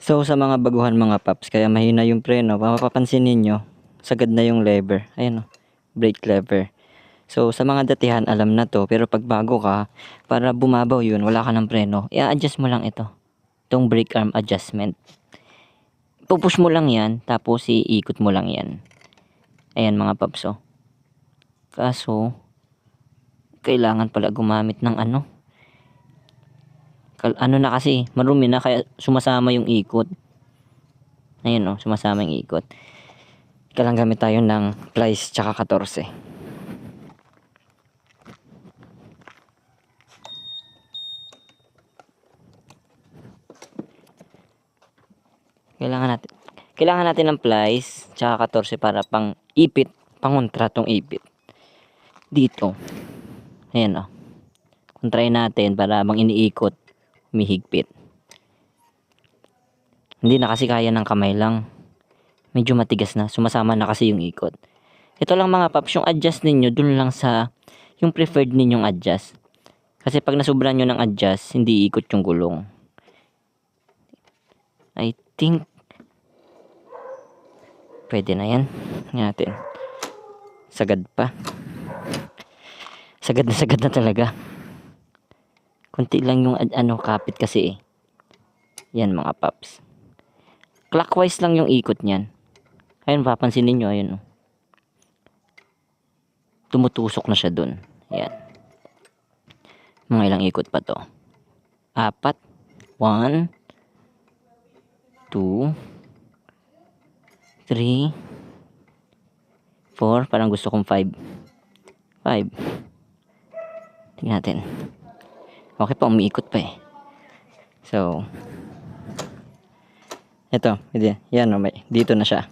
So sa mga baguhan mga paps, kaya mahina yung preno, mapapansin ninyo, sagad na yung lever. Ayan o, brake lever. So sa mga datihan, alam na to, pero pag bago ka, para bumabaw yun, wala ka ng preno, i-adjust mo lang ito. Itong brake arm adjustment. Pupush mo lang yan, tapos iikot mo lang yan. Ayan mga paps oh. Kaso, kailangan pala gumamit ng ano, ano na kasi, marumi na kaya sumasama yung ikot. Ayun oh, sumasama yung ikot. Kailangan gamit tayo ng plies tsaka 14. Kailangan natin kailangan natin ng plies tsaka 14 para pang ipit, pangontra tong ipit. Dito. Ayan oh. Kontrahin natin para bang iniikot humihigpit. Hindi na kasi kaya ng kamay lang. Medyo matigas na. Sumasama na kasi yung ikot. Ito lang mga paps, yung adjust ninyo dun lang sa yung preferred ninyong adjust. Kasi pag nasubran nyo ng adjust, hindi ikot yung gulong. I think pwede na yan. Tingnan natin. Sagad pa. Sagad na sagad na talaga. Kunti lang yung ano kapit kasi eh. Yan mga paps. Clockwise lang yung ikot niyan. Ayun, papansin ninyo, ayun. oh. Tumutusok na siya dun. Yan. Mga ilang ikot pa to. Apat. One. Two. Three. Four. Parang gusto kong five. Five. Tingnan natin. Okay pa, umiikot pa eh. So, ito. Yan, may, dito na siya.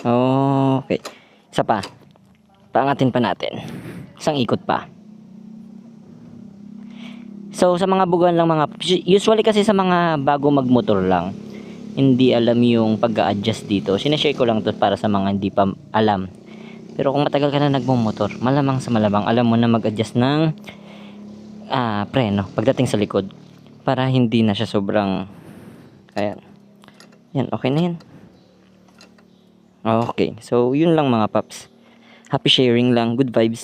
Okay. Isa pa. Paangatin pa natin. Isang ikot pa. So, sa mga bugan lang mga, usually kasi sa mga bago magmotor lang, hindi alam yung pag-a-adjust dito. Sinashare ko lang to para sa mga hindi pa alam. Pero kung matagal ka na nagmumotor, malamang sa malamang alam mo na mag-adjust ng ah, preno pagdating sa likod para hindi na siya sobrang ayan. Yan, okay na yan. Okay, so yun lang mga paps. Happy sharing lang, good vibes.